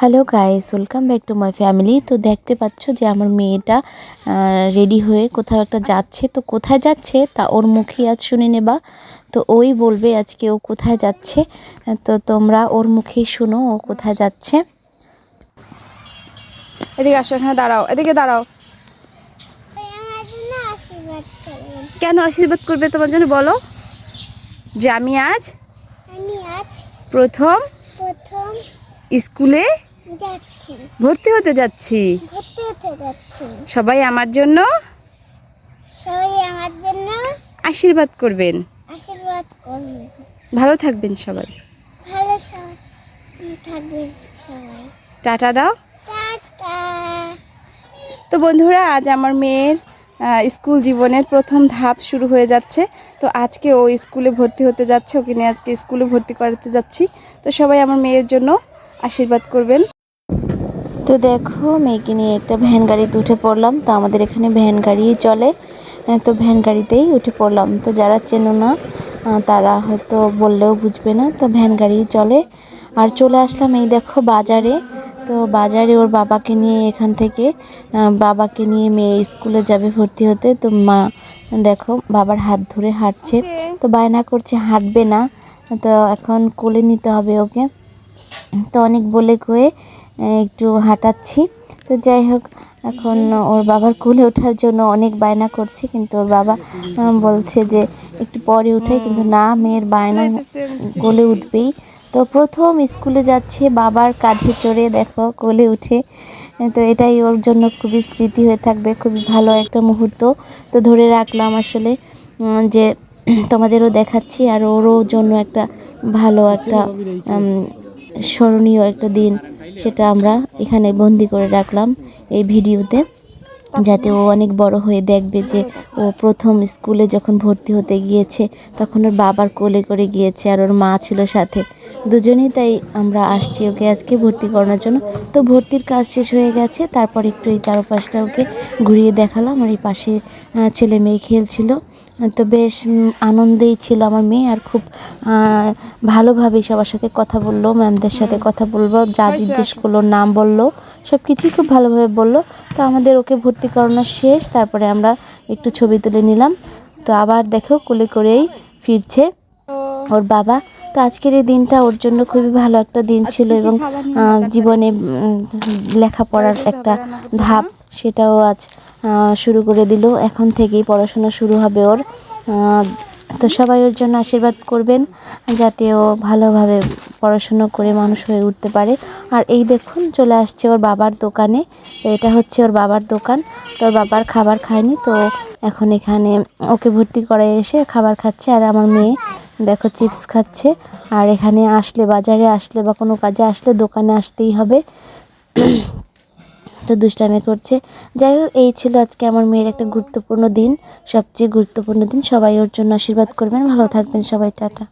Hello guys welcome back to my family তো দেখতে পাচ্ছ যে আমার মেয়েটা রেডি হয়ে কোথাও একটা যাচ্ছে। তো কোথায় যাচ্ছে? তা ওর মুখে আজ শুনে নেবা। তো ওই বলবে আজকে ও কোথায় যাচ্ছে। তো তোমরা ওর মুখেই শুনো ও কোথায় যাচ্ছে। এদিকে আসো এখানে দাঁড়াও। এদিকে দাঁড়াও। কেন আশীর্বাদ করবে তোমার জন্য বলো? যে আমি আজ আমি আজ প্রথম স্কুলে? যাচ্ছি। ভর্তি হতে যাচ্ছি। ঘুরতে হতে যাচ্ছি। সবাই আমার জন্য? সবাই আমার জন্য আশীর্বাদ করবেন। আশীর্বাদ ভালো থাকবেন সবাই। ভালো সবাই সবাই। টাটা দাও। টাটা। তো বন্ধুরা আজ আমার মেয়ের স্কুল জীবনের প্রথম ধাপ শুরু হয়ে যাচ্ছে। তো আজকে ও স্কুলে ভর্তি হতে যাচ্ছে। ওকে নিয়ে আজকে স্কুলে ভর্তি করাতে যাচ্ছি। তো সবাই আমার মেয়ের জন্য আশীর্বাদ করবেন। তো দেখো মেয়েকে নিয়ে একটা ভ্যান গাড়িতে উঠে পড়লাম। তো আমাদের এখানে ভ্যান গাড়ি চলে। তো ভ্যান গাড়িতেই উঠে পড়লাম। তো যারা চেনো না তারা হয়তো বললেও বুঝবে না। তো ভ্যান গাড়ি চলে। আর চলে আসলাম এই দেখো বাজারে। তো বাজারে ওর বাবাকে নিয়ে এখান থেকে বাবাকে নিয়ে মেয়ে স্কুলে যাবে ভর্তি হতে। তো মা দেখো বাবার হাত ধরে হাঁটছে। তো বায়না করছে হাঁটবে না। তো এখন কোলে নিতে হবে ওকে। তো অনেক বলে কয়ে একটু হাঁটাচ্ছি। তো যাই হোক, এখন ওর বাবার কোলে ওঠার জন্য অনেক বায়না করছে, কিন্তু ওর বাবা বলছে যে একটু পরে উঠাই কিন্তু না, মেয়ের বায়না কোলে উঠবেই। তো প্রথম স্কুলে যাচ্ছে, বাবার কাঁধে চড়ে দেখো কোলে উঠে। তো এটাই ওর জন্য খুবই স্মৃতি হয়ে থাকবে, খুবই ভালো একটা মুহূর্ত। তো ধরে রাখলাম আসলে যে তোমাদেরও দেখাচ্ছি, আর ওরও জন্য একটা ভালো একটা স্মরণীয় একটা দিন সেটা আমরা এখানে বন্দি করে রাখলাম এই ভিডিওতে, যাতে ও অনেক বড় হয়ে দেখবে যে ও প্রথম স্কুলে যখন ভর্তি হতে গিয়েছে, তখন ওর বাবার কোলে করে গিয়েছে আর ওর মা ছিল সাথে। দুজনেই তাই আমরা আসছি ওকে আজকে ভর্তি করানোর জন্য। তো ভর্তির কাজ শেষ হয়ে গেছে, তারপর একটু এই চারপাশটা ওকে ঘুরিয়ে দেখালাম। আর এই পাশে ছেলে মেয়ে খেলছিল। তো বেশ আনন্দেই ছিল আমার মেয়ে আর খুব ভালোভাবেই সবার সাথে কথা বলল ম্যামদের সাথে কথা বলব যা জিজ্ঞেস করল নাম বলল সব কিছুই খুব ভালোভাবে বলল। তো আমাদের ওকে ভর্তি করানো শেষ তারপরে আমরা একটু ছবি তুলে নিলাম। তো আবার দেখো কুলে করেই ফিরছে ওর বাবা। তো আজকের এই দিনটা ওর জন্য খুবই ভালো একটা দিন ছিল এবং জীবনে লেখাপড়ার একটা ধাপ সেটাও আজ শুরু করে দিল। এখন থেকেই পড়াশোনা শুরু হবে ওর। তো সবাই ওর জন্য আশীর্বাদ করবেন যাতে ও ভালোভাবে পড়াশুনো করে মানুষ হয়ে উঠতে পারে। আর এই দেখুন চলে আসছে ওর বাবার দোকানে। এটা হচ্ছে ওর বাবার দোকান। তো ওর বাবার খাবার খায়নি তো এখন এখানে ওকে ভর্তি করে এসে খাবার খাচ্ছে। আর আমার মেয়ে দেখো চিপস খাচ্ছে। আর এখানে আসলে, বাজারে আসলে বা কোনো কাজে আসলে দোকানে আসতেই হবে। তো দুষ্টামি করছে। যাই হোক, এই ছিল আজকে আমার মেয়ের একটা গুরুত্বপূর্ণ দিন। সবচেয়ে গুরুত্বপূর্ণ দিন। সবাই ওর জন্য আশীর্বাদ করবেন। ভালো থাকবেন সবাই, টাটা।